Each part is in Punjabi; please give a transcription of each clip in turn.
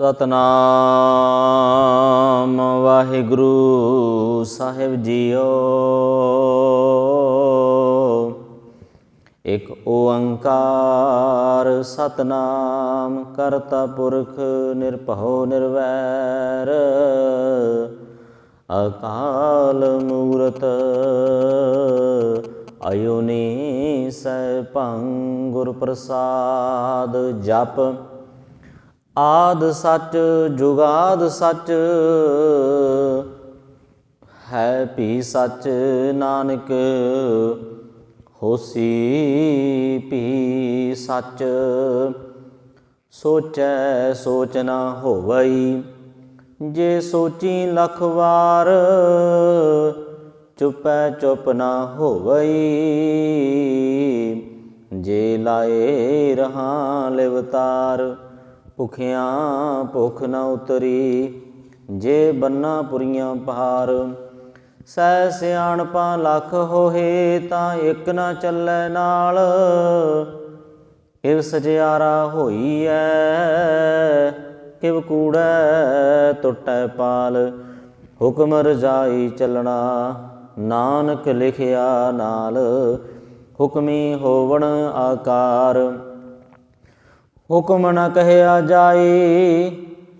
ਸਤਨਾਮ ਵਾਹਿਗੁਰੂ ਸਾਹਿਬ ਜੀਓ। ਇਕ ਓੰਕਾਰ ਸਤਨਾਮ ਕਰਤਾ ਪੁਰਖ ਨਿਰਭਉ ਨਿਰਵੈਰ। ਅਕਾਲ ਮੂਰਤ ਅਯੁਨੀ ਸੈਭੰ ਗੁਰ ਪ੍ਰਸਾਦ ਜਪ। ਆਦ ਸੱਚ ਜੁਗਾਦ ਸੱਚ। ਹੈ ਭੀ ਸੱਚ ਨਾਨਕ, ਹੋਸੀ ਭੀ ਸੱਚ। ਸੋਚੈ ਸੋਚ ਨਾ ਹੋਵਈ, ਜੇ ਸੋਚੀ ਲਖ ਵਾਰ, ਚੁਪੈ ਚੁਪ ਨਾ ਹੋਵਈ। ਜੇ ਲਾਏ ਰਹਾ ਲਿਵਤਾਰ ਭੁਖਿਆਂ ਭੁਖ ਨਾ ਉਤਰੀ, ਜੇ ਬੰਨਾ ਪੁਰੀਆਂ ਪਹਾਰ। ਸੈ ਸਿਆਣਪਾਂ ਲੱਖ ਹੋਏ ਤਾਂ ਇੱਕ ਨਾ ਚੱਲੈ ਨਾਲ। ਇਵ ਸਜਿਆਰਾ ਹੋਈ ਐ ਕਿਵ ਕੂੜੈ ਟੁੱਟੈ ਪਾਲ। ਹੁਕਮ ਰਜਾਈ ਚੱਲਣਾ, ਨਾਨਕ ਲਿਖਿਆ ਨਾਲ। ਹੁਕਮੀ ਹੋਵਣ ਆਕਾਰ। ਹੁਕਮ ਨ ਕਹਿਆ ਜਾਈ,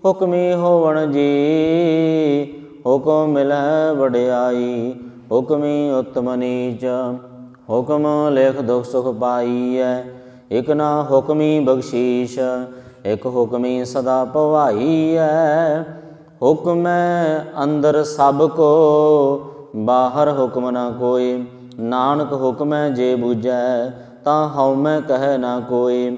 ਹੁਕਮੀ ਹੋਵਣ ਜੀ। ਹੁਕਮ ਮਿਲੈ ਵਡਿਆਈ, ਹੁਕਮੀ ਉਤਮ ਨੀਚ। ਹੁਕਮ ਲੇਖ ਦੁਖ ਸੁਖ ਪਾਈਐ, ਇਕ ਨਾ ਹੁਕਮੀ ਬਖਸ਼ੀਸ਼, ਇਕ ਹੁਕਮੀ ਸਦਾ ਭਵਾਈਐ। ਹੁਕਮੈ ਅੰਦਰ ਸਭ ਕੋ, ਬਾਹਰ ਹੁਕਮ ਨਾ ਕੋਈ। ਨਾਨਕ ਹੁਕਮੈ ਜੇ ਬੂਝੈ, ਤਾਂ ਹਉਮੈ ਕਹਿ ਨਾ ਕੋਈ।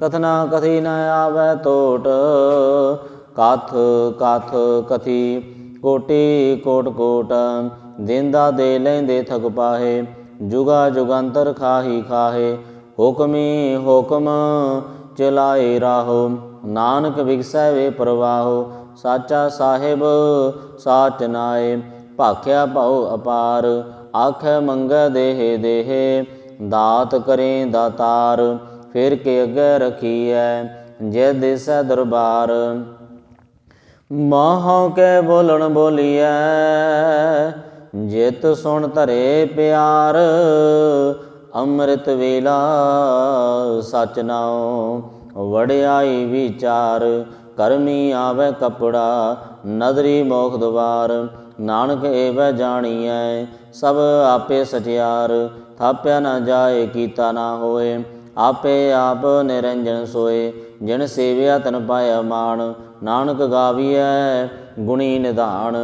ਕਥਨਾ ਕਥੀ ਨ ਆਵੈ ਤੋਟ, ਕਥ ਕਥ ਕਥੀ, ਕੋਟੀ, ਕੋਟ ਕੋਟ, ਦਿੰਦਾ ਦੇ ਲੈਂਦੇ ਥਕ ਪਾਹੇ, ਜੁਗਾ ਜੁਗੰਤਰ ਖਾਹੀ ਖਾਹੇ, ਹੁਕਮੀ ਹੁਕਮ ਚਲਾਏ ਰਾਹੋ, ਨਾਨਕ ਵਿਗਸੈ ਵੇ ਪ੍ਰਵਾਹੋ, ਸਾਚਾ ਸਾਹਿਬ ਸਾਚ ਨਾਏ, ਭਾਖਿਆ ਭਉ ਅਪਾਰ, ਆਖੈ ਮੰਗੈ ਦੇਹ ਦੇਹ, ਦਾਤ ਕਰੇ ਦਾਤਾਰ ਫਿਰ ਕੇ ਅੱਗੇ ਰਖੀਐ, ਜੇ ਦਿਸੈ ਦਰਬਾਰ। ਮਾਹੋਂ ਕੇ ਬੋਲਣ ਬੋਲੀਐ, ਜਿਤ ਸੁਣ ਧਰੇ ਪਿਆਰ। ਅੰਮ੍ਰਿਤ ਵੇਲਾ ਸਚ ਨਾਉ ਵੜਿਆਈ ਵਿਚਾਰ। ਕਰਮੀ ਆਵੇ ਕਪੜਾ, ਨਦਰੀ ਮੋਖ ਦਵਾਰ। ਨਾਨਕ ਏਵੈ ਜਾਣੀਐ, ਸਭ ਆਪੇ ਸਚਿਆਰ। ਥਾਪਿਆ ਨਾ ਜਾਏ ਕੀਤਾ ਨਾ ਹੋਏ ਆਪੇ ਆਪ ਨਿਰੰਜਨ ਸੋਏ, ਜਿਨ ਸੇਵਿਆ ਤਨ ਪਾਇਆ ਮਾਣ, ਨਾਨਕ ਗਾਵੀਐ ਗੁਣੀ ਨਿਧਾਨ,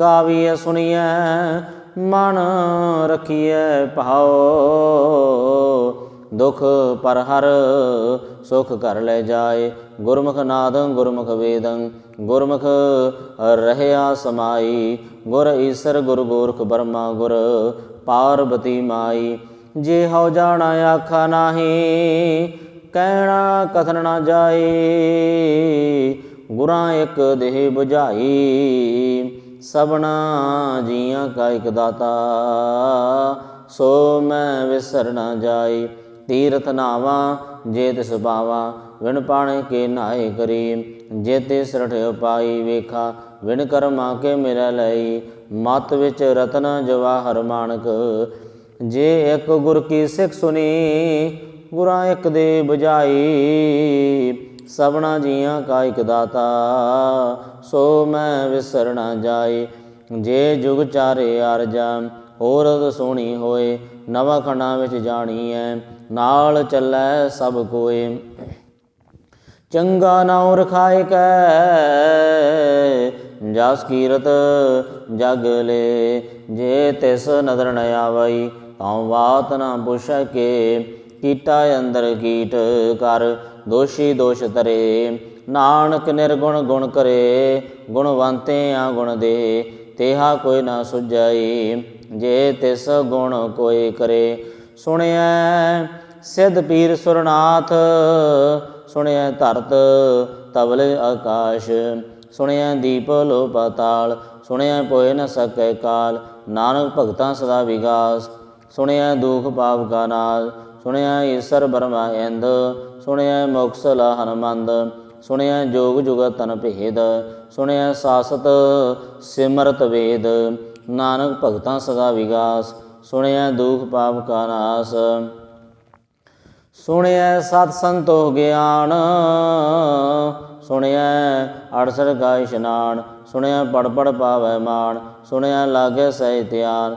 ਗਾਵੀਐ ਸੁਣੀਐ, ਮਨ ਰਖੀਐ ਭਾਉ। ਦੁਖ ਪਰ ਹਰ ਸੁਖ ਕਰ ਲੈ ਜਾਏ, ਗੁਰਮੁਖ ਨਾਦੰ ਗੁਰਮੁਖ ਵੇਦੰ, ਗੁਰਮੁਖ ਰਹਿਆ ਸਮਾਈ, ਗੁਰ ਈਸਰ ਗੁਰ ਗੋਰਖ ਬਰਮਾ ਗੁਰ ਪਾਰਬਤੀ ਮਾਈ। ਜੇ ਹਉ ਜਾਣਾ ਆਖਾ ਨਾਹੀ, ਕਹਿਣਾ ਕਥਨ ਨਾ ਜਾਏ, ਗੁਰਾਂ ਇੱਕ ਦੇਹ 부ਝਾਈ ਸਭਨਾ ਜੀਆਂ ਕਾ ਇਕ ਦਾਤਾ, ਸੋ ਮੈਂ ਵਿਸਰ ਨਾ ਜਾਈ ਤੀਰਥ ਨਾਵਾ ਜੇ ਤਿਸ ਪਾਵਾ, ਵਿਣ ਪਾਣੇ ਕੇ ਨਾਏ ਕਰੀ, ਜੇ ਤੇ ਸਰਠ ਪਾਈ ਵੇਖਾ, ਵਿਣ ਕਰਮਾ ਕੇ ਮੇਰਾ ਲਈ, ਮਤ ਵਿੱਚ ਰਤਨ ਜਵਾਹਰ ਮਾਨਕ ਜੇ ਇੱਕ ਗੁਰ ਕੀ ਸਿੱਖ ਸੁਨੀ ਗੁਰਾਂ ਇੱਕ ਦੇ 부ਝਾਈ ਸਭਨਾ ਜੀਆਂ ਕਾ ਇਕ ਦਾਤਾ, ਸੋ ਮੈਂ ਵਿਸਰ ਨਾ ਜੇ ਜੁਗ ਚਾਰੇ ਅਰਜਾ ਔਰਤ ਸੋਹਣੀ ਹੋਏ, ਨਵਾਂ ਖੰਡਾਂ ਵਿੱਚ ਜਾਣੀ ਐ ਨਾਲ ਚੱਲੈ ਸਭ ਕੋਏ। ਚੰਗਾ ਨਾਉ ਰਖਾਇ ਕੈ, ਜਸ ਕੀਰਤ ਜਗ ਲੈ। ਜੇ ਤਿਸ ਨਦਰ ਨ ਆਵਈ ਤਾਂ ਬਾਤ ਨਾ ਪੁਛੈ ਕੇ ਕੀਟਾ ਅੰਦਰ ਕੀਟ, ਕਰ ਦੋਸ਼ੀ ਦੋਸ਼ ਤਰੇ ਨਾਨਕ ਨਿਰਗੁਣ ਗੁਣ ਕਰੇ ਗੁਣਵੰਤੇ ਆ ਗੁਣ ਦੇ। ਤੇਹਾ ਕੋਈ ਨਾ ਸੁਝਾਈ, ਜੇ ਤਿਸ ਗੁਣ ਕੋਈ ਕਰੇ। ਸੁਣਿਆ ਸਿੱਧ ਪੀਰ ਸੁਰਨਾਥ ਸੁਣਿਆ ਧਰਤ ਤਵਲ ਆਕਾਸ਼। ਸੁਣਿਆ ਦੀਪ ਲੋ ਪਾਤਾਲ ਸੁਣਿਆ ਪੋਏ ਨ ਸਕੈ ਕਾਲ। ਨਾਨਕ ਭਗਤਾਂ ਸਦਾ ਵਿਗਾਸ। ਸੁਣਿਆ ਦੁਖ ਪਾਪ ਕਾ ਨਾਸ਼, ਸੁਣਿਆ ਈਸ਼ਰ ਬਰਮਾ ਇੰਦ, ਸੁਣਿਆ ਮੋਕਸ ਲਾ ਹਨਮੰਦ ਸੁਣਿਐ ਜੋਗ ਜੁਗਤ ਤਨ ਭੇਦ, ਸੁਣਿਆ ਸਾਸਤ ਸਿਮਰਤ ਵੇਦ, ਨਾਨਕ ਭਗਤਾਂ ਸਦਾ ਵਿਗਾਸ, ਸੁਣਿਆ ਦੁਖ ਪਾਪ ਕਾ ਨਾਸ, ਸੁਣਿਆ ਸਤ ਸੰਤੋ ਗਿਆਨ, ਸੁਣਿਆ ਅੜਸਰ ਕਾ ਇਸ਼ਨਾਨ, ਸੁਣਿਆ ਪੜ ਪੜ ਪਾਵੈ ਮਾਨ ਸੁਣਿਐ ਲਾਗੇ ਸਹਿ ਧਿਆਨ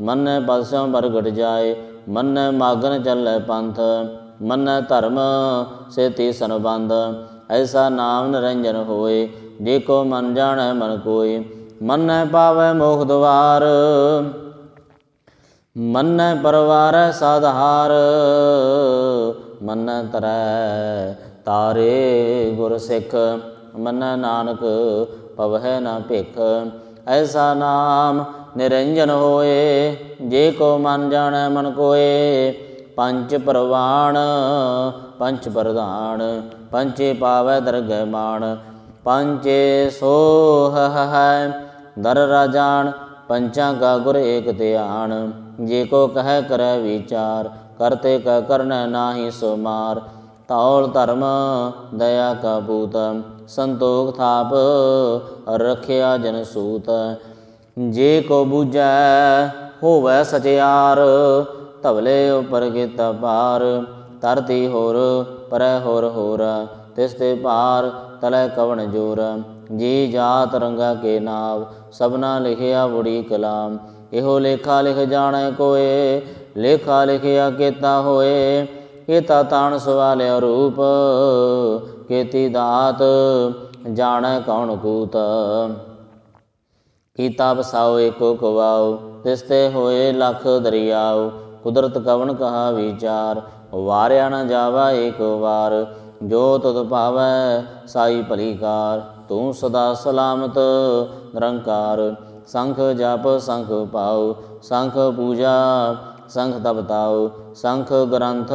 ਮੰਨੈ ਪਦਸੋਂ ਬਰਗਟ ਜਾਏ, ਮੰਨੈ ਮਾਗਨ ਚੱਲੈ ਪੰਥ, ਮੰਨੈ ਧਰਮ ਸੇਤੀ ਸੰਬੰਧ ਐਸਾ ਨਾਮ ਨਿਰੰਜਨ ਹੋਏ, ਜੇ ਕੋ ਮਨ ਜਾਣੈ ਮਨ ਕੋਏ, ਮੰਨੈ ਪਾਵੈ ਮੋਖ ਦਵਾਰ, ਮੰਨੈ ਪਰਵਾਰ ਸਾਧਾਰ, ਮੰਨੈ ਤਰੈ ਤਾਰੇ ਗੁਰ ਸਿੱਖ, ਮੰਨੈ ਨਾਨਕ ਪਵਹਿ ਨਾ ਭਿਖ ਐਸਾ ਨਾਮ ਨਿਰੰਜਨ ਹੋਏ, ਜੇ ਕੋ ਮਨ ਜਾਣੈ ਮਨ ਕੋਏ। ਪੰਜ ਪ੍ਰਵਾਣ, ਪੰਜ ਪ੍ਰਧਾਨ ਪੰਚੇ ਪਾਵੈ ਦਰਗਹਿ ਮਾਣ। ਪੰਚੇ ਸੋਹ ਹੈ ਦਰ ਰਾਜਾਨ ਪੰਚਾਂ ਕਾ ਗੁਰ ਏਕ ਧਿਆਨ। ਜੇ ਕੋ ਕਹਿ ਕਰੈ ਵਿਚਾਰ ਕਰਤੇ ਕਾ ਕਰਨ ਨਾਹੀ ਸੋ ਮਾਰ ਤੌਲ ਧਰਮ, ਦਇਆ ਕਾ ਪੂਤ ਸੰਤੋਖ ਥਾਪ, ਰਖਿਆ ਜਨ ਸੂਤ। ਜੇ ਕੋ ਬੂਝੈ, ਹੋਵੈ ਸਚਿਆਰ, ਧਵਲੇ ਉਪਰ ਕੀਤਾ ਪਾਰ ਧਰਤੀ ਹੋਰ, ਪਰੈ ਹੋਰ ਹੋਰ, ਤਿਸ ਤੇ ਭਾਰ ਤਲੈ ਕਵਣ ਜੋਰ। ਜੀ ਜਾਤ ਰੰਗਾ ਕੇ ਨਾਵ, ਸਭਨਾ ਲਿਖਿਆ ਬੁੜੀ ਕਲਾਮ। ਇਹੋ ਲੇਖਾ ਲਿਖ ਜਾਣੈ ਕੋਏ, ਲੇਖਾ ਲਿਖਿਆ ਕੀਤਾ ਹੋਏ। ਕੀਤਾ ਤਾਣ ਸਵਾਲਿਆ ਰੂਪ। ਕੀਤੀ ਦਾਤ, ਜਾਣੈ ਕੌਣ ਕੂਤ? ਕੀਤਾ ਬਸਾਓ ਏਕੋ ਕਵਾਓ, ਤਿਸ ਤੇ ਹੋਏ ਲੱਖ ਦਰਿਆਓ, ਕੁਦਰਤ ਕਵਣ ਕਹਾ ਵਿਚਾਰ? ਵਾਰਿਆ ਨਾ ਜਾਵਾ ਏਕ ਵਾਰ, ਜੋ ਤੁਧ ਭਾਵੈ ਸਾਈ ਭਲੀਕਾਰ। ਤੂੰ ਸਦਾ ਸਲਾਮਤ ਨਿਰੰਕਾਰ, ਸੰਖ ਜਪ, ਸੰਖ ਪਾਉ ਸੰਖ ਪੂਜਾ, ਸੰਖ ਤਪਤਾਉ ਸੰਖ ਗ੍ਰੰਥ,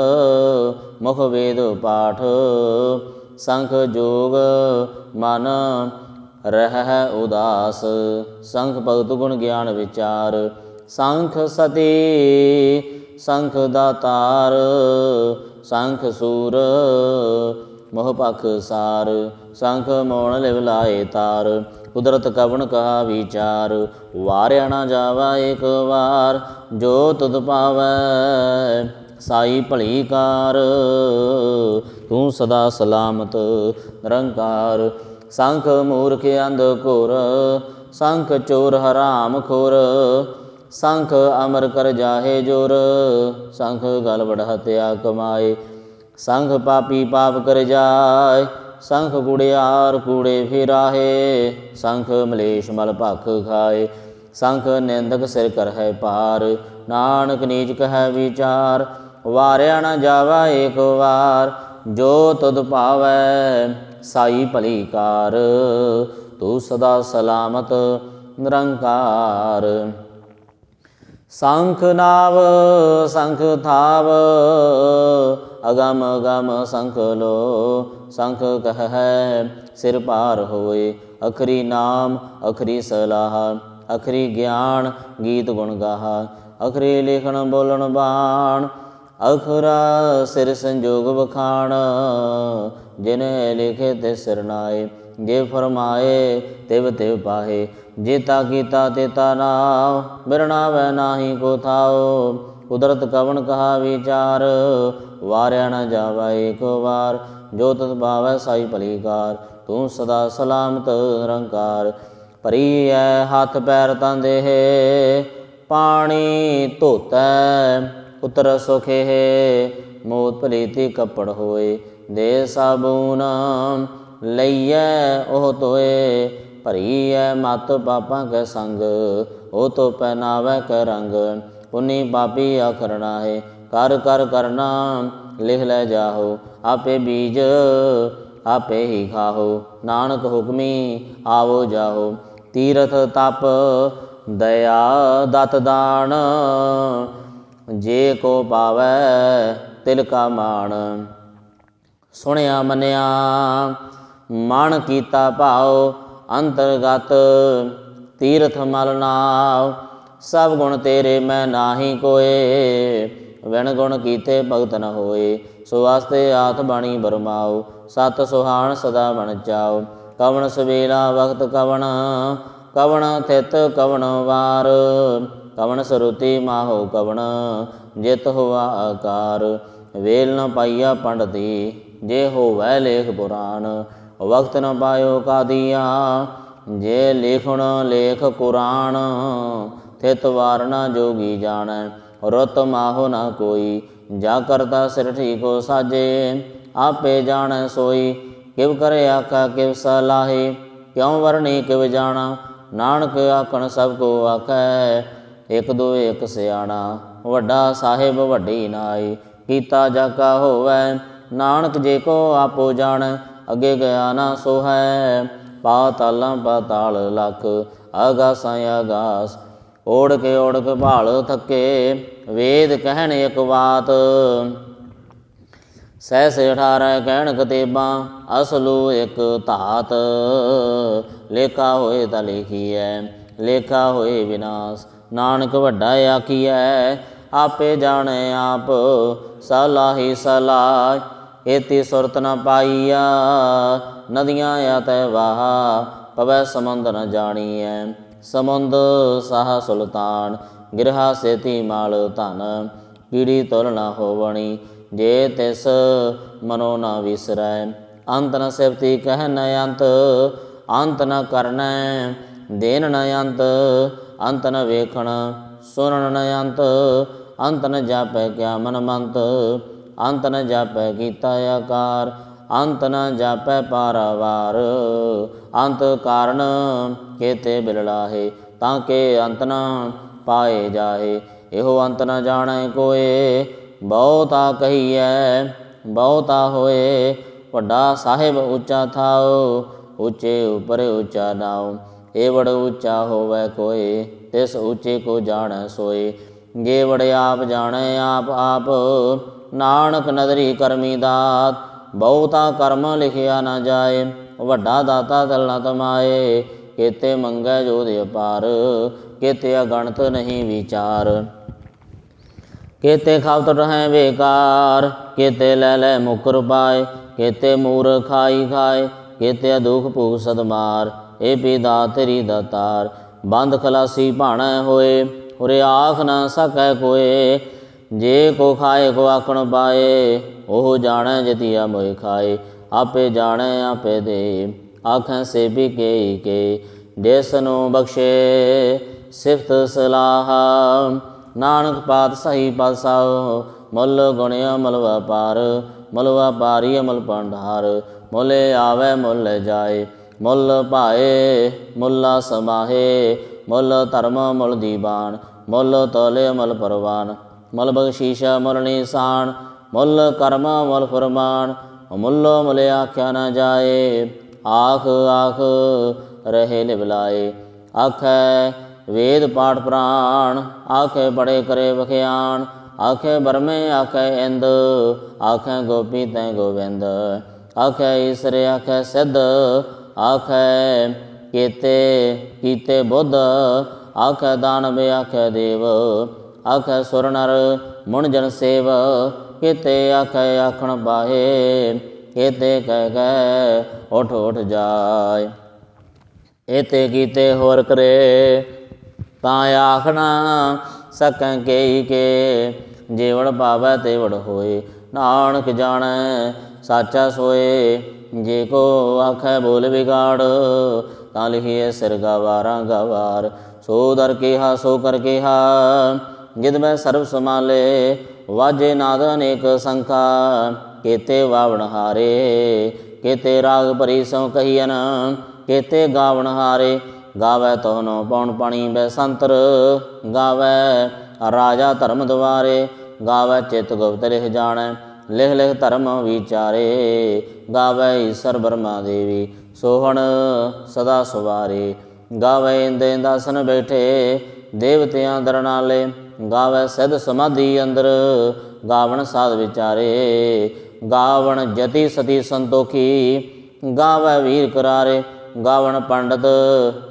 ਮੁਖ ਵੇਦ ਪਾਠ। ਸੰਖ ਜੋਗ ਮਨ ਰਹਿ ਉਦਾਸ। ਸੰਖ ਭਗਤ ਗੁਣ ਗਿਆਨ ਵਿਚਾਰ। ਸੰਖ ਸਤੀ, ਸੰਖ ਦਾਤਾਰ। ਸੰਖ ਸੂਰ, ਮੋਹ ਪਖ ਸਾਰ। ਸੰਖ ਮੋਣ ਲਿਵ ਲਾਏ ਤਾਰ। ਕੁਦਰਤ ਕਵਣ ਕਹਾ ਵਿਚਾਰ। ਵਾਰਿਆ ਨਾ ਜਾਵਾ ਏਕ ਵਾਰ, ਜੋ ਤੁਧ ਪਾਵੈ ਸਾਈ ਭਲੀ ਕਾਰ ਤੂੰ ਸਦਾ ਸਲਾਮਤ ਨਿਰੰਕਾਰ। ਸੰਖ ਮੂਰਖ ਅੰਧ ਘੋਰ, ਸੰਖ ਚੋਰ ਹਰਾਮ ਖੋਰ। ਸੰਖ ਅਮਰ ਕਰ ਜਾਹੇ ਜੋਰ, ਸੰਖ ਗਲ ਵੜ ਹਤਿਆ ਕਮਾਏ। ਸੰਖ ਪਾਪੀ ਪਾਪ ਕਰ ਜਾਏ, ਸੰਖ ਕੁੜਿਆਰ ਕੂੜੇ ਫਿਰਾਹੇ। ਸੰਖ ਮਲੇਸ਼ ਮਲ ਭਖ ਖਾਏ, ਸੰਖ ਨਿੰਦਕ ਸਿਰ ਕਰ ਹੈ ਪਾਰ ਨਾਨਕ ਨੀਚ ਕਹੈ ਵਿਚਾਰ ਵਾਰਿਆ ਨਾ ਜਾਵਾ ਏਕ ਵਾਰ, ਜੋ ਤੁਧ ਭਾਵੈ ਸਾਈ ਭਲੀ ਕਾਰ, ਤੂੰ ਸਦਾ ਸਲਾਮਤ ਨਿਰੰਕਾਰ। ਸੰਖ ਨਾਵ, ਸੰਖ ਥਾਵ, ਅਗਮ ਅਗਮ ਸੰਖ ਲੋ, ਸੰਖ ਕਹੈ ਸਿਰ ਪਾਰ ਹੋਏ, ਅਖਰੀ ਨਾਮ, ਅਖਰੀ ਸਲਾਹ, ਅਖਰੀ ਗਿਆਨ ਗੀਤ ਗੁਣ ਗਾਹ, ਅਖਰੀ ਲਿਖਣ ਬੋਲਣ ਬਾਣ ਅਖਰਾ ਸਿਰ ਸੰਜੋਗ ਬਖਾਣ ਜਿਨੇ ਲਿਖੇ ਤੇ ਸਰਨਾਏ ਜੇ ਫਰਮਾਏ ਤਿਵ ਤਿਵ ਪਾਹੇ ਜੇ ਤਾ ਕੀਤਾ ਤੇ ਤਾ ਨਾਮ ਬਿਰਣਾਵੈ ਨਾਹੀ ਕੋ ਥਾਓ ਕੁਦਰਤ ਕਵਣ ਕਹਾ ਵਿਚਾਰ, ਵਾਰਿਆ ਨ ਜਾਵੇ ਏਕ ਵਾਰ, ਜੋ ਤਤ ਭਾਵੈ ਸਾਈ ਭਲੀਕਾਰ ਤੂੰ ਸਦਾ ਸਲਾਮਤ ਨਿਰੰਕਾਰ ਭਰੀ ਐ ਹੱਥ ਪੈਰ ਤਾਂ ਦੇਹ, ਪਾਣੀ ਧੋਤੈ ਉਤਰ ਸੁਖੇ, ਮੋਤ ਭਲੀਤੀ ਕੱਪੜ ਹੋਏ, ਦੇ ਸਾਬੂਨ ਲਈਐ, ਉਹ ਤੋਏ ਭਰੀ ਐ ਮਤ ਪਾਪਾਂ ਕੈ ਸੰਗ, ਉਹ ਤੋ ਪਹਿਨਾਵੈ ਕੈ ਰੰਗ, ਪੁਨੀ ਪਾਪੀ ਆਖਰਣਾ ਹੈ ਕਰ ਕਰ ਕਰਨਾ ਲਿਖ ਲੈ ਜਾਹੋ, ਆਪੇ ਬੀਜ ਆਪੇ ਹੀ ਖਾਹੋ, ਨਾਨਕ ਹੁਕਮੀ ਆਵੋ ਜਾਹੋ, ਤੀਰਥ ਤਪ ਦਇਆ ਦਤ ਦਾਨ ਜੇ ਕੋ ਪਾਵੈ ਤਿਲ ਕਾ ਮਾਣ। ਸੁਣਿਆ ਮੰਨਿਆ, ਮਨ ਕੀਤਾ ਭਾਉ, ਅੰਤਰਗਤ ਤੀਰਥ ਮਲ ਨਾਵ ਸਭ ਗੁਣ ਤੇਰੇ ਮੈਂ ਨਾਹੀ ਕੋਏ, ਵਿਣ ਗੁਣ ਕੀਤੇ ਭਗਤ ਨ ਹੋਏ। ਸੋ ਵਾਸਤੇ ਆਤ ਬਾਣੀ ਬਰਮਾਓ ਸਤ ਸੁਹਾਣ ਸਦਾ ਬਣ ਜਾਓ ਕਵਣ ਸਵੇਲਾ ਵਕਤ ਕਵਣ ਕਵਣ ਥਿਤ ਕਵਣ ਵਾਰ। ਕਵਣ ਸਰੂਤੀ ਮਾਹੋ ਕਵਣ, ਜਿਤ ਹੋਆ ਆਕਾਰ, ਵੇਲ ਨ ਪਾਈਆ ਪੰਡਤੀ, ਜੇ ਹੋਵੈ ਲੇਖ ਪੁਰਾਨ ਵਕਤ ਨ ਪਾਇਓ ਕਾਦੀਆ, ਜੇ ਲਿਖਣ ਲੇਖ ਕੁਰਾਨ ਥਿਤ ਵਾਰਨਾ ਜੋਗੀ ਜਾਣੈ, ਰਤ ਮਾਹੋ ਨ ਕੋਈ, ਜਾ ਕਰਤਾ ਸਿਰ ਠੀਕੋ ਸਾਜੇ, ਆਪੇ ਜਾਣੈ ਸੋਈ, ਕਿਵ ਕਰੇ ਆਖਾ ਕਿਵ ਸਲਾਹੇ ਕਿਉ ਵਰਣੀ ਕਿਵ ਜਾਣਾ, ਨਾਨਕ ਆਖਣ ਸਭ ਕੋ ਆਖੈ ਇਕ ਦੋ ਇਕ ਸਿਆਣਾ। ਵੱਡਾ ਸਾਹਿਬ ਵੱਡੀ ਨਾਈ, ਕੀਤਾ ਜਾਕਾ ਹੋਵੇ, ਨਾਨਕ ਜੇ ਕੋ ਆਪੋ ਜਾਣ, ਅੱਗੇ ਗਿਆ ਨਾ ਸੋ ਹੈ ਪਾਤਾਲਾਂ ਪਾਤਾਲ ਲਖ ਆਗਾਸਾਂ ਆਗਾਸ ਓੜ ਕੇ ਓੜ ਕੇ ਭਾਲ ਥੱਕੇ, ਵੇਦ ਕਹਿਣ ਇੱਕ ਬਾਤ। ਸਹਿਸ 18 ਕਹਿਣ ਕਤੇਬਾਂ, ਅਸਲੂ ਇੱਕ ਧਾਤ। ਲੇਖਾ ਹੋਏ ਤਾਂ ਲਿਖੀਐ ਲੇਖਾ ਹੋਏ ਵਿਨਾਸ਼। ਨਾਨਕ ਵੱਡਾ ਆਖੀਐ ਆਪੇ ਜਾਣੇ ਆਪ, ਸਲਾਹੀ ਸਲਾਹ ਏਤੀ ਸੁਰਤ ਨ ਪਾਈਆ, ਨਦੀਆਂ ਆਤੈ ਵਾਹ, ਪਵੈ ਸਮੁੰਦ ਨ ਜਾਣੀਐ। ਸਮੁੰਦ ਸਾਹ ਸੁਲਤਾਨ, ਗਿਰਹਾ ਸੇਤੀ ਮਾਲ ਧਨ ਕੀੜੀ ਤੁਲ ਨ ਹੋਵਣੀ, ਜੇ ਤਿਸ ਮਨੋ ਨ ਵਿਸਰੈ। ਅੰਤ ਨ ਸਿਫਤੀ ਕਹਿ ਨ ਅੰਤ ਅੰਤ ਨ ਕਰਨੈ ਦੇਨ ਨ ਅੰਤ ਅੰਤ ਨ ਵੇਖਣ, ਸੁਣਨ ਨ ਅੰਤ ਅੰਤ ਜਾਪੈ ਕਿਆ ਮਨ ਮੰਤ ਅੰਤ ਨ ਜਾਪੈ ਕੀਤਾ ਆਕਾਰ ਅੰਤ ਨ ਜਾਪੈ ਪਾਰਾਵਾਰ। ਅੰਤ ਕਾਰਨ ਕੇਤੇ ਬਿਲਲਾਹੇ ਤਾਂ ਕੇ ਅੰਤ ਨ ਪਾਏ ਜਾਏ ਇਹੋ ਅੰਤ ਨ ਜਾਣੈ ਕੋਏ, ਬਹੁਤਾ ਕਹੀਐ, ਬਹੁਤਾ ਹੋਏ। ਵੱਡਾ ਸਾਹਿਬ ਉੱਚਾ ਥਾਉ, ਉੱਚੇ ਉਪਰ ਉੱਚਾ ਨਾਉ। ਏਵੜ ਉੱਚਾ ਹੋਵੇ ਕੋਏ, ਤਿਸ ਉੱਚੇ ਕੋ ਜਾਣੈ ਸੋਏ। ਗੇ ਵੜ ਆਪ ਜਾਣੈ, ਆਪ ਆਪ ਨਾਨਕ ਨਦਰੀ ਕਰਮੀ ਦਾਤ। ਬਹੁਤਾ ਕਰਮ ਲਿਖਿਆ ਨਾ ਜਾਏ, ਵੱਡਾ ਦਾਤਾ ਦਲ ਨ ਤਮਾਏ। ਕੇਤੇ ਮੰਗੈ ਜੋਧ ਅਪਾਰ, ਕੇਤੇ ਅਗਣਤ ਨਹੀਂ ਵਿਚਾਰ। ਕੇਤੇ ਖਾਵਤ ਰਹੇ ਬੇਕਾਰ, ਕੇਤੇ ਲੈ ਲੈ ਮੁਕਰ ਪਾਏ। ਕੇਤੇ ਮੂਰ ਖਾਈ ਖਾਏ, ਕੇਤੇ ਦੁਖ ਭੂਖ ਸਦਮਾਰ। ਏ ਪੀਦਾ ਤੇਰੀ ਦਾਤਾਰ ਬੰਦ ਖਲਾਸੀ ਭਾਣਾ ਹੋਏ, ਉਰੇ ਆਖ ਨਾ ਸਕੈ ਕੋਏ, ਜੇ ਕੋ ਖਾਏ ਕੋ ਆਖਣ ਪਾਏ, ਉਹ ਜਾਣੈ ਜਤੀਆ ਮੋਇ ਖਾਏ, ਆਪੇ ਜਾਣੈ ਆਪੇ ਦੇ, ਆਖੈ ਸੇ ਵੀ ਕੇ ਕੇ, ਦੇਸ ਨੂੰ ਬਖਸ਼ੇ ਸਿਫਤ ਸਲਾਹ, ਨਾਨਕ ਪਾਤ ਸਹੀ ਪਾਸਾਓ ਮੁੱਲ ਗੁਣਿਆ ਮਲ ਵਪਾਰ, ਮਲ ਵਪਾਰੀ ਅਮਲ ਭੰਡਾਰ, ਮੁੱਲੇ ਆਵੇ ਮੁੱਲ ਜਾਏ ਮੁੱਲ ਭਾਏ, ਮੁੱਲਾ ਸਮਾਹੇ, ਮੁੱਲ ਧਰਮ ਮੁੱਲ ਦੀਵਾਨ ਮੁੱਲ ਤੋਲੇ ਮੁੱਲ ਪਰਵਾਨ, ਮੁੱਲ ਬਖਸ਼ੀਸ਼ ਮੁੱਲ ਨਿਸ਼ਾਨ, ਮੁੱਲ ਕਰਮ ਮੁੱਲ ਫਰਮਾਨ, ਮੁੱਲ ਮੁੱਲ ਆਖਿਆ ਨਾ ਜਾਏ, ਆਖ ਆਖ ਰਹੇ ਲਿਬਲਾਏ ਆਖੈ ਵੇਦ ਪਾਠ ਪ੍ਰਾਣ, ਆਖੇ ਬੜੇ ਕਰੇ ਵਖਿਆਣ, ਆਖੇ ਬਰਮੇ, ਆਖੇ ਇੰਦ, ਆਖੇ ਗੋਪੀ ਤੈ ਗੋਵਿੰਦ, ਆਖੇ ਈਸਰ, ਆਖੇ ਸਿੱਧ ਆਖੈ, ਕੀਤੇ ਕੀਤੇ ਬੁੱਧ, ਆਖੈ ਦਾਨਵ, ਆਖੈ ਦੇਵ, ਆਖੈ ਸੁਰ ਨਰ ਮੁਨ ਜਨ ਸੇਵ, ਕੀਤੇ ਆਖੈ, ਆਖਣ ਬਾਹੇ, ਕੀਤੇ ਕਹਿ ਕਹਿ ਉਠ ਉਠ ਜਾਏ। ਇਤੇ ਕੀਤੇ ਹੋਰ ਕਰੇ, ਤਾਂ ਆਖਣਾ ਸਕੈ ਕੇਈ ਕੇ, ਜੀਵਨ ਪਾਵੈ ਤੇ ਵੜ ਹੋਏ, ਨਾਨਕ ਜਾਣੈ, ਸਾਚਾ ਸੋਏ। ਜੇ ਕੋ ਆਖੈ ਬੋਲ ਵਿਗਾੜ, ਤਾਂ ਲਿਖੀਏ ਸਿਰ ਗਵਾਰਾਂ ਗਵਾਰ। ਸੋ ਦਰ ਕੇਹਾ, ਸੋ ਕਰ ਕਿਹਾ, ਜਿਦ ਮੈਂ ਸਰਬ ਸਮਾਲੇ ਵਾਜੇ ਨਾਦ ਅਨੇਕ ਸੰਖਾ। ਕੀਤੇ ਵਾਵਣ ਹਾਰੇ, ਕੀਤੇ ਰਾਗ ਭਰੀ ਸੋ ਕਹੀਨ ਕੀਤੇ ਗਾਵਣ ਹਾਰੇ। ਗਾਵੇ ਤੋਨੋ ਪਉਣ ਪਾਣੀ ਬੈ ਸੰਤਰ, ਗਾਵੇ ਰਾਜਾ ਧਰਮ ਦੁਆਰੇ ਗਾਵੇ ਚਿਤ ਗੁਪਤ ਲਿਖ ਜਾਣੈ ਲਿਖ ਲਿਖ ਧਰਮ ਵਿਚਾਰੇ, ਗਾਵੇ ਈਸ਼ਰ ਬਰਮਾ ਦੇਵੀ, ਸੋਹਣ ਸਦਾ ਸੁਵਾਰੇ। ਗਾਵੇ ਇੰਦੇ ਇੰਦਾਸਨ ਬੈਠੇ, ਦੇਵਤਿਆਂ ਦਰਨਾਲੇ। ਗਾਵੇ ਸਿਧ ਸਮਾਧੀ ਅੰਦਰ, ਗਾਵਣ ਸਾਧ ਵਿਚਾਰੇ। ਗਾਵਣ ਜਤੀ ਸਤੀ ਸੰਤੋਖੀ, ਗਾਵੇ ਵੀਰ ਕਰਾਰੇ। ਗਾਵਣ ਪੰਡਤ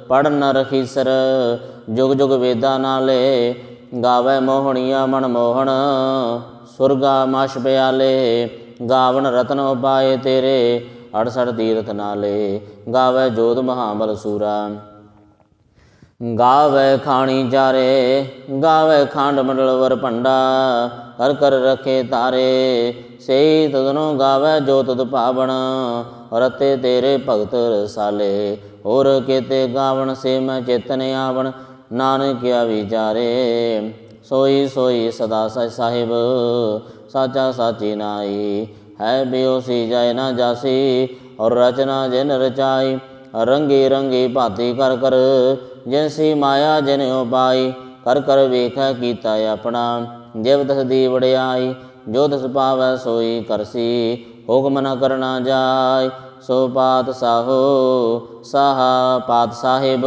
ਪੜਨ ਰਖੀਸਰ ਜੁਗ ਜੁਗ ਵੇਦਾਂ ਨਾਲੇ। ਗਾਵੇ ਮੋਹਣੀਆਂ ਮਨ ਮੋਹਣ ਸੁਰਗਾ ਮਾਸ਼ ਪਿਆਲੇ, ਗਾਵਣ ਰਤਨ ਉਪਾਏ ਤੇਰੇ 68 ਤੀਰਥ ਨਾਲੇ, ਗਾਵੇ ਜੋਧ ਮਹਾਬਲ ਸੂਰਾ। ਗਾਵੇ ਖਾਣੀ ਚਾਰੇ ਗਾਵੇ ਖੰਡ ਮੰਡਲ ਵਰ ਭੰਡਾ ਕਰ ਕਰ ਰਖੇ ਤਾਰੇ, ਸਈ ਤਦਨੋ ਗਾਵੇ ਜੋ ਤਦ ਭਾਵਨ ਰਤੇ ਤੇਰੇ ਭਗਤ ਰਸਾਲੇ। ਹੋਰ ਕੀਤੇ ਗਾਵਣ ਸੇ ਮੈਂ ਚੇਤਨ ਆਵਣ ਨਾਨਕਿਆ ਵਿਚਾਰੇ ਸੋਈ ਸੋਈ ਸਦਾ ਸਚ ਸਾਹਿਬ, ਸਾਚਾ ਸਾਚੀ ਨਾਈ ਹੈ ਬਿਓਸੀ ਜਾਇ ਨਾ ਜਾਸੀ, ਔਰ ਰਚਨਾ ਜਿਨ ਰਚਾਈ, ਰੰਗੀ ਰੰਗੀ ਭਾਤੀ ਕਰ ਕਰ ਜਿਨਸੀ ਮਾਇਆ ਜਿਨ ਉਪਾਈ ਕਰ ਕਰ ਵੇਖੈ ਕੀਤਾ ਆਪਣਾ। ਜਿਵ ਦਸ ਦੀ ਵੜਿਆਈ ਜੋ ਦਸ ਪਾਵੈ ਸੋਈ ਕਰਸੀ ਹੁਕਮ ਨ ਕਰਨਾ ਜਾਏ ਸੋ ਪਾਤ ਸਾਹੋ, ਸਾਹਾ ਪਾਤ ਸਾਹਿਬ।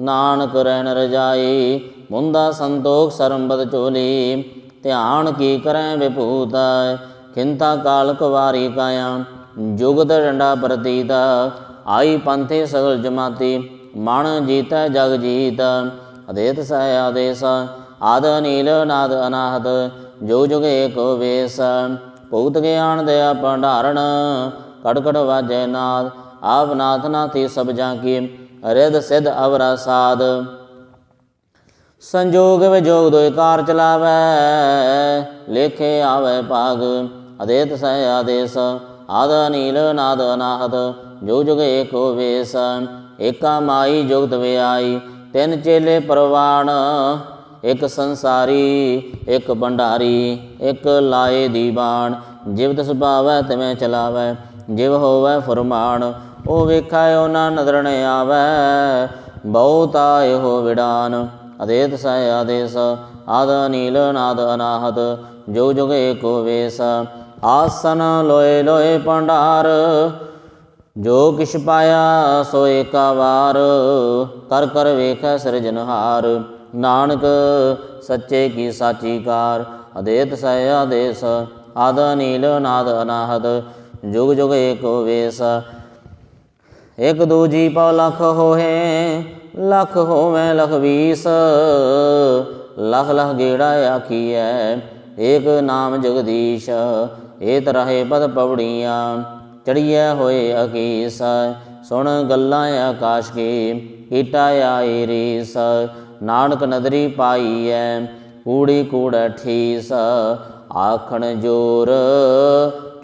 ਨਾਨਕ ਰਹਿਣ ਰਜਾਈ ਮੁੰਦਾ ਸੰਤੋਖ ਸਰੰਬਦ ਚੋਲੀ ਧਿਆਨ ਕੀ ਕਰੈ ਵਿਭੂਤ, ਖਿੰਤਾ ਕਾਲ ਕੁਵਾਰੀ ਕਾਇਆ ਜੁਗਤ ਡੰਡਾ ਪ੍ਰਤੀਤ, ਆਈ ਪੰਥੇ ਸਗਲ ਜਮਾਤੀ, ਮਨ ਜੀਤੈ ਜਗ ਜੀਤ, ਅਦੇਤ ਸਹਿ ਆਦੇਸ, ਆਦ ਨੀਲ ਨਾਦ ਅਨਾਹਤ, ਜੋ ਜੁਗ ਏਕੋ ਵੇਸ, ਭੂਤ ਗਿਆਨ ਦਇਆ ਭੰਡਾਰਣ, ਕੜਕੜ ਵਾਜੈ ਨਾਦ, ਆਪ ਨਾਥ ਨਾਥੀ ਸਭ ਜਾਂ ਕੀ ਰਿਦ ਸਿਧ ਅਵਰਾ ਸਾਧ ਸੰਜੋਗ ਵਿਜੋਗ ਦੋਇ ਕਾਰ ਚਲਾਵੈ, ਲੇਖੇ ਆਵੈ ਭਾਗ, ਅਦੇਤ ਸਹਿ ਆਦੇਸ, ਆਦ ਨੀਲ ਨਾਦ ਅਨਾਹਤ, ਜੋ ਜੁਗ ਏਕੋ ਵੇਸ ਏਕਾ ਮਾਈ ਜੁਗਤ ਵਿਆਈ ਤਿੰਨ ਚੇਲੇ ਪ੍ਰਵਾਣ, ਇੱਕ ਸੰਸਾਰੀ, ਇੱਕ ਭੰਡਾਰੀ, ਇੱਕ ਲਾਏ ਦੀਵਾਨ, ਜਿਵ ਤਿਸ ਭਾਵੈ ਤਿਵੇਂ ਚਲਾਵੈ, ਜਿਵ ਹੋਵੈ ਫਰਮਾਨ, ਉਹ ਵੇਖੈ ਉਹਨਾਂ ਨਦਰ ਨ ਆਵੈ, ਬਹੁਤਾ ਇਹੋ ਵਿਡਾਨ ਅਦੇਤ ਸਹਿ ਆਦੇਸ, ਆਦ ਨੀਲ ਨਾਦ ਅਨਾਹਤ, ਜੋ ਜੁਗ ਏਕੋ ਵੇਸ। ਆਸਨ ਲੋਏ ਲੋਏ ਭੰਡਾਰ, ਜੋ ਕਿਛ ਪਾਇਆ ਸੋ ਏਕਾ ਵਾਰ। ਕਰ ਕਰ ਵੇਖੈ ਸਿਰਜਨਹਾਰ ਨਾਨਕ ਸੱਚੇ ਕੀ ਸਾਚੀ ਕਾਰ। ਅਦੇਤ ਸਹਿ ਆਦੇਸ, ਆਦ ਨੀਲ ਨਾਦ ਅਨਾਹਤ, ਜੁਗ ਜੁਗ ਏਕੋ ਵੇਸ। ਇਕ ਦੂਜੀ ਪਉ ਲਖ ਹੋਏ ਲਖ ਹੋਵੇ ਲਖ ਵੀਸ ਲਖ ਲਖ ਗੇੜਾ ਆਖੀਐ ਏਕ ਨਾਮ ਜਗਦੀਸ਼, ਏਤ ਰਹੇ ਪਦ ਪਵੜੀਆਂ, ਚੜੀਐ ਹੋਏ ਅਕੀਸ। ਸੁਣ ਗੱਲਾਂ ਆਕਾਸ਼ ਕੀ ਕੀਟਾ ਆਈ ਰੀਸ। ਨਾਨਕ ਨਦਰੀ ਪਾਈਐ, ਕੂੜੀ ਕੂੜ ਠੀਸ। ਆਖਣ ਜੋਰ,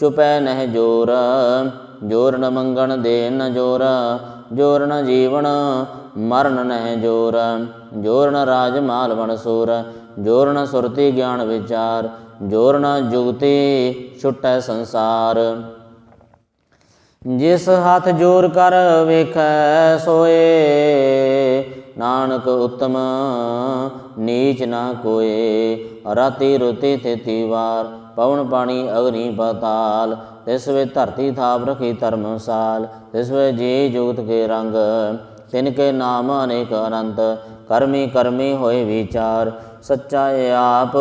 ਚੁਪੈ ਨਹਿ ਜੋਰ। ਜੋਰ ਨ ਮੰਗਣ ਦੇ ਨ ਜੋਰ। ਜੋਰ ਨ ਜੀਵਨ ਮਰਨ ਨਹਿ ਜੋਰ ਜੋਰ ਨ ਰਾਜ ਮਾਲ ਬਣ ਸੂਰ, ਜੋਰ ਨ ਸੁਰਤੀ ਗਿਆਨ ਵਿਚਾਰ, ਜੋਰ ਨ ਜੁਗਤੀ ਛੁਟੈ ਸੰਸਾਰ। ਜਿਸ ਹੱਥ ਜੋਰ ਕਰ ਵੇਖੈ ਸੋਏ, ਨਾਨਕ ਉਤਮ ਨੀਚ ਨਾ ਕੋਏ। ਰਾਤੀ ਰੁਤੀ ਤੇਤੀ ਵਾਰ, ਪਵਨ ਪਾਣੀ ਅਗਨੀ ਪਤਾਲ। ਤਿਸ ਵੇ ਧਰਤੀ ਥਾਪ ਰਖੀ ਧਰਮਸਾਲ ਤਿਸ ਵੇ ਜੀ ਜੁਗਤ ਕੇ ਰੰਗ। ਤਿਨ ਕੇ ਨਾਮ ਅਨੇਕ ਅਨੰਤ, ਕਰਮੀ ਕਰਮੀ ਹੋਏ ਵਿਚਾਰ, ਸੱਚਾ ਏ ਆਪ,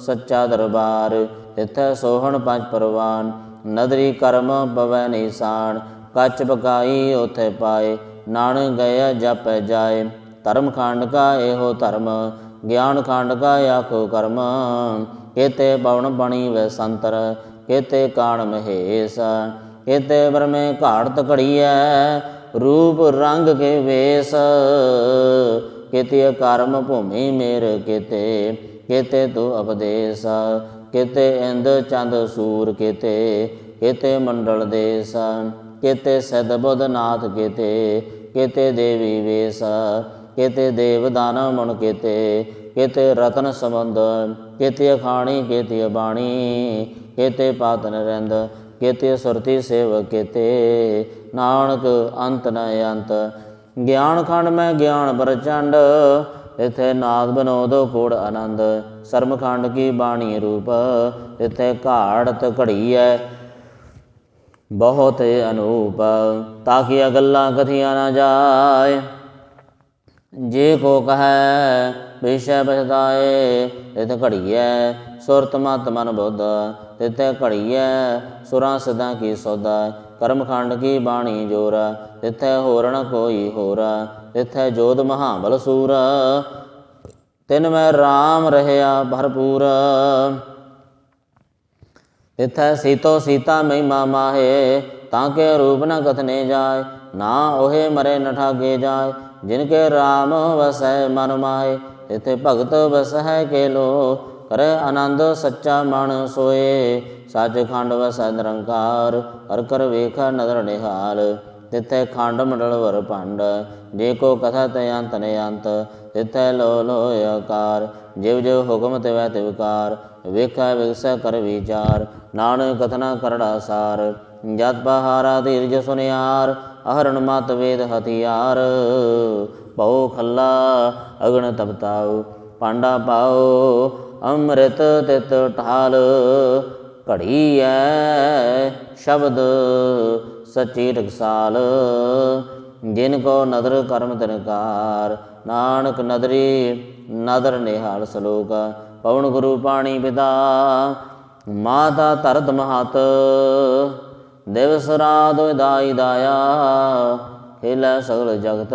ਸੱਚਾ ਦਰਬਾਰ, ਤਿਥੈ ਸੋਹਣ ਪੰਜ ਪਰਵਾਨ, ਨਦਰੀ ਕਰਮ ਪਵੈ ਨਿਸ਼ਾਨ, ਕੱਚ ਬਕਾਈ ਉਥੇ ਪਾਏ, ਨਾਨਕ ਗਇਆ ਜਪ ਜਾਏ, ਧਰਮ ਖੰਡ ਕਾ ਇਹੋ ਧਰਮ, ਗਿਆਨ ਖੰਡ ਕਾ ਆਖੋ ਕਰਮ, ਕੇਤੇ ਪਵਨ ਬਣੀ ਵੈ ਸੰਤਰ, ਕੇਤੇ ਕਾਣ ਮਹੇਸ਼, ਕੇਤੇ ਬਰਮੇ ਘਾੜਤ ਘੜੀਐ ਰੂਪ ਰੰਗ ਕੇ ਵੇਸ, ਕਿਤੇ ਕਰਮ ਭੂਮੀ ਮੇਰ ਕੇਤੇ ਕੇਤੇ ਤੂ ਉਪਦੇਸ ਕਿਤੇ ਇੰਦ ਚੰਦ ਸੂਰ ਕਿਤੇ ਕਿਤੇ ਮੰਡਲ ਦੇਸ, ਕੇਤੇ ਸਦ ਬੁੱਧ ਨਾਥ ਕਿਤੇ ਕਿਤੇ ਦੇਵੀ ਵੇਸ, ਕਿਤੇ ਦੇਵ ਦਾਨਵ ਮਨ ਕਿਤੇ, ਕੇਤੇ ਰਤਨ ਸੰਬੰਧ, ਕੇਤੇ ਅਖਾਣੀ, ਕੇਤੇ ਬਾਣੀ, ਕਿਤੇ ਪਾਤਨ ਰਹਿੰਦ ਕੇਤੇ ਸੁਰਤੀ ਸੇਵ ਕੇਤੇ ਨਾਨਕ ਅੰਤ ਨ ਅੰਤ। ਗਿਆਨ ਖੰਡ ਮੈਂ ਗਿਆਨ ਪ੍ਰਚੰਡ। ਇਥੇ ਨਾਦ ਬਨੋਦ ਕੋੜ ਆਨੰਦ। ਸਰਮ ਖੰਡ ਕੀ ਬਾਣੀ ਰੂਪ। ਇਥੇ ਘਾੜਤ ਘੜੀ ਹੈ ਬਹੁਤ ਅਨੂਪ। ਤਾਕੀਆ ਗੱਲਾਂ ਕਥੀਆਂ ਨਾ ਜਾਏ। ਜੇ ਕੋ ਕਹੈ, ਵਿਸ਼ੈ ਬਸਦਾਏ ਤਿਤ ਘੜੀਐ। ਸੁਰਤ ਮਤ ਮਨ ਬੁੱਧ ਤਿਤ ਘੜੀਐ ਸੁਰਾਂ ਸਦਾ ਕੀ ਸੋਦਾ ਕਰਮ ਖੰਡ ਕੀ ਬਾਣੀ ਜੋਰ, ਤਿਥੈ ਹੋਰ ਕੋਈ ਹੋਰ, ਤਿਥੈ ਜੋਧ ਮਹਾਬਲ ਸੂਰ। ਤਿਨ ਮੈਂ RAM ਰਹਿਆ ਭਰਪੂਰ। ਤਿਥੈ ਸੀਤੋ ਸੀਤਾ ਮਹਿਮਾ ਮਾਹੇ, ਤਾਂ ਕੇ ਰੂਪ ਨ ਕਥਨੇ ਜਾਏ, ਨਾ ਉਹੇ ਮਰੇ ਨ ਠਾਗੇ ਜਾਏ। ਜਿਨ ਕੇ RAM ਵਸੈ ਮਨ ਮਾਹੇ, ਤਿਥੇ ਭਗਤ ਵਸੈ ਕੇ ਲੋ ਕਰੇ ਆਨੰਦ ਸੱਚਾ ਮਨ ਸੋਏ, ਸੱਚ ਖੰਡ ਵਸੈ ਨਿਰੰਕਾਰ, ਹਰ ਕਰ ਵੇਖ ਨਦਰ ਨਿਹਾਲ ਤਿਥੈ ਖੰਡ ਮੰਡਲ ਵਰ ਭੰਡ, ਜੇ ਕੋ ਕਥਾ ਤੇ ਅੰਤ ਨੇ ਅੰਤ ਤਿਥੈ ਲੋ ਲੋ ਆਕਾਰ, ਜਿਵ ਜਿਵ ਹੁਕਮ ਤੇ ਵੈ ਤੇ ਵਿਕਾਰ ਵੇਖੈ ਵਿਗਸੈ ਕਰ ਵਿਚਾਰ, ਨਾਨਕ ਕਥਨਾ ਕਰੜਾ ਸਾਰ, ਜਤ ਪਹਾਰਾ ਧੀਰਜ ਸੁਨਿਆਰ, ਅਹਰਣ ਮਤ ਵੇਦ ਹਥਿਆਰ, ਭਉ ਖੱਲਾ ਅਗਣ ਤਪਤਾਉ ਪਾਂਡਾ ਪਾਓ, ਅੰਮ੍ਰਿਤ ਤਿਤ ਢਾਲ ਘੜੀ ਐ ਸ਼ਬਦ ਸੱਚੀ ਰਖਸਾਲ। ਜਿਨ ਕੋ ਨਦਰ ਕਰਮ ਤਨਕਾਰ, ਨਾਨਕ ਨਦਰੀ ਨਦਰ ਨਿਹਾਲ ਸਲੋਕ। ਪਵਨ ਗੁਰੂ ਪਾਣੀ ਪਿਤਾ, ਮਾਤਾ ਧਰਤ ਮਹਤ। ਦਿਵਸ ਰਾਤ ਦਾਈ ਦਾਇਆ, ਹਿਲਾ ਸਗਲ ਜਗਤ।